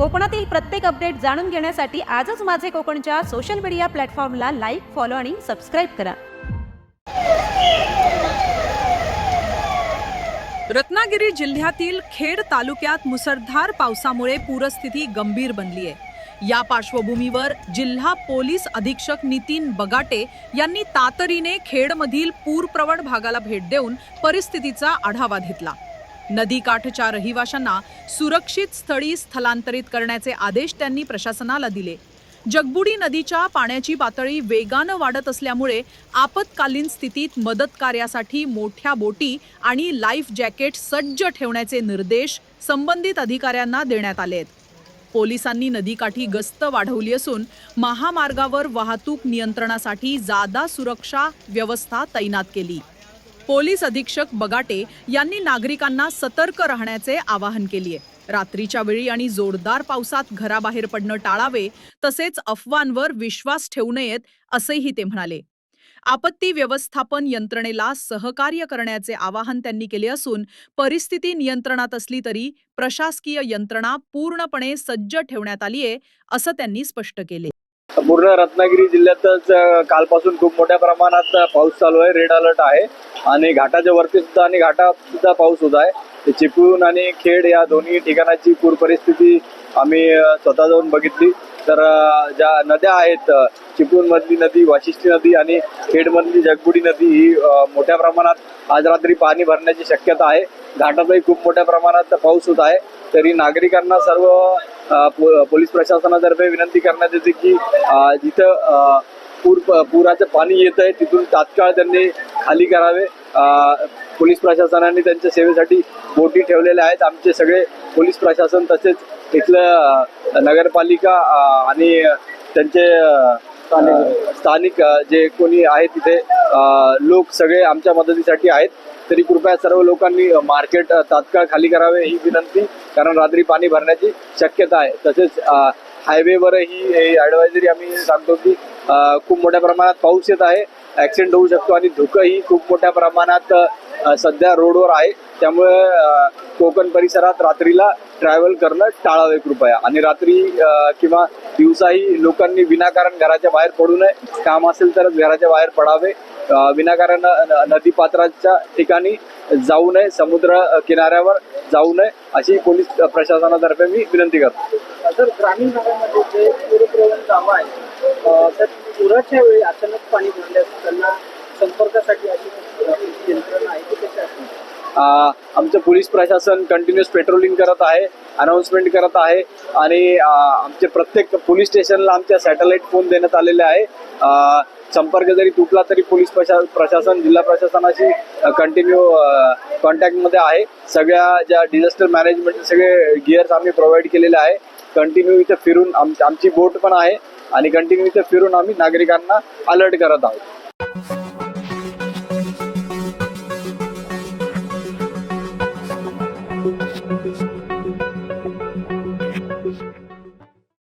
कोकणातील प्रत्येक अपडेट जाणून घेण्यासाठी आजच माझे कोकणच्या सोशल मीडिया प्लॅटफॉर्मला लाईक फॉलो आणि सबस्क्राईब करा. रत्नागिरी जिल्ह्यातील खेड तालुक्यात मुसळधार पावसामुळे पूरस्थिती गंभीर बनली आहे. या पार्श्वभूमीवर जिल्हा पोलीस अधीक्षक नितीन बगाटे यांनी तातडीने खेडमधील पूरप्रवण भागाला भेट देऊन परिस्थितीचा आढावा घेतला. नदीकाठच्या रहिवाशांना सुरक्षित स्थळी स्थलांतरित करण्याचे आदेश त्यांनी प्रशासनाला दिले. जगबुडी नदीच्या पाण्याची पातळी वेगानं वाढत असल्यामुळे आपत्कालीन स्थितीत मदत कार्यासाठी मोठ्या बोटी आणि लाईफ जॅकेट सज्ज ठेवण्याचे निर्देश संबंधित अधिकाऱ्यांना देण्यात आले आहेत पोलिसांनी नदीकाठी गस्त वाढवली असून महामार्गावर वाहतूक नियंत्रणासाठी जादा सुरक्षा व्यवस्था तैनात केली. पोलीस अधीक्षक बगाटे यांनी नागरिकांना सतर्क राहण्याचे आवाहन केले रात्रीच्या वेळी आणि जोरदार पावसात घराबाहेर पडणं टाळावे तसेच अफवांवर विश्वास ठेवू नयेत असेही ते म्हणाले. आपत्ती व्यवस्थापन यंत्रणेला सहकार्य करण्याचे आवाहन त्यांनी केले असून परिस्थिती नियंत्रणात असली तरी प्रशासकीय यंत्रणा पूर्णपणे सज्ज ठेवण्यात आली आहे असं त्यांनी स्पष्ट केले. पूर्ण रत्नागिरी जिल्ह्यातच कालपासून खूप मोठ्या प्रमाणात पाऊस चालू आहे रेड अलर्ट आहे. आणि घाटाच्या वरती सुद्धा आणि घाटात सुद्धा पाऊस होत आहे. चिपळूण आणि खेड या दोन्ही ठिकाणाची पूर परिस्थिती आम्ही स्वतः जाऊन बघितली. तर ज्या नद्या आहेत चिपळूणमधली नदी वाशिष्ठी नदी आणि खेडमधली जगबुडी नदी ही मोठ्या प्रमाणात आज रात्री पाणी भरण्याची शक्यता आहे. घाटातही खूप मोठ्या प्रमाणात पाऊस होत आहे. तरी नागरिकांना सर्व पोलीस प्रशासनातर्फे विनंती करण्यात येते की जिथं पूर पुराचं पाणी येत आहे तिथून तात्काळ त्यांनी खाली करावे. पोलीस प्रशासनाने त्यांच्या सेवेसाठी बोटी ठेवलेल्या आहेत. आमचे सगळे पोलीस प्रशासन तसेच इथलं नगरपालिका आणि त्यांचे स्थानिक जे कोणी आहे तिथे लोक सगळे आमच्या मदतीसाठी आहेत. तरी कृपया सर्व लोकांनी मार्केट तात्काळ खाली करावे ही विनंती. कारण रात्री पाणी भरण्याची शक्यता आहे. तसेच हायवेवरही ॲडवायझरी आम्ही सांगतो की खूप मोठ्या प्रमाणात पाऊस येत आहे. ॲक्सिडेंट होऊ शकतो आणि धुकंही खूप मोठ्या प्रमाणात सध्या रोडवर आहे. त्यामुळे कोकण परिसरात रात्रीला ट्रॅव्हल करणं टाळावे कृपया. आणि रात्री किंवा दिवसाही लोकांनी विनाकारण घराच्या बाहेर पडू नये. काम असेल तरच घराच्या बाहेर पडावे. विनाकारण नदी पात्राच्या ठिकाणी जाऊ नये. समुद्र किनाऱ्यावर जाऊ नये. अशी पोलीस प्रशासनातर्फे मी विनंती करतो. सर ग्रामीण भागामध्ये जे पूरप्रवण कामं आहेत तर पुराच्या वेळी अचानक पाणी भरल्यास त्यांना संपर्कासाठी अशी यंत्रणा आहे की कशी असते अ, आमचं पोलीस प्रशासन कंटिन्युअस पेट्रोलिंग करत आहे अनाऊन्समेंट करत आहे आणि आमचे प्रत्येक पोलीस स्टेशनला आमच्या सॅटेलाईट फोन देण्यात आलेले आहे. संपर्क जरी तुटला तरी पोलीस प्रशा प्रशासन जिल्हा प्रशासनाशी कंटिन्यू कॉन्टॅक्टमध्ये आहे. सगळ्या ज्या डिझास्टर मॅनेजमेंट सगळे गिअर्स आम्ही प्रोव्हाइड केलेले आहे. कंटिन्यू इथे फिरून आम आमची बोट पण आहे आणि कंटिन्यू इथे फिरून आम्ही नागरिकांना अलर्ट करत आहोत.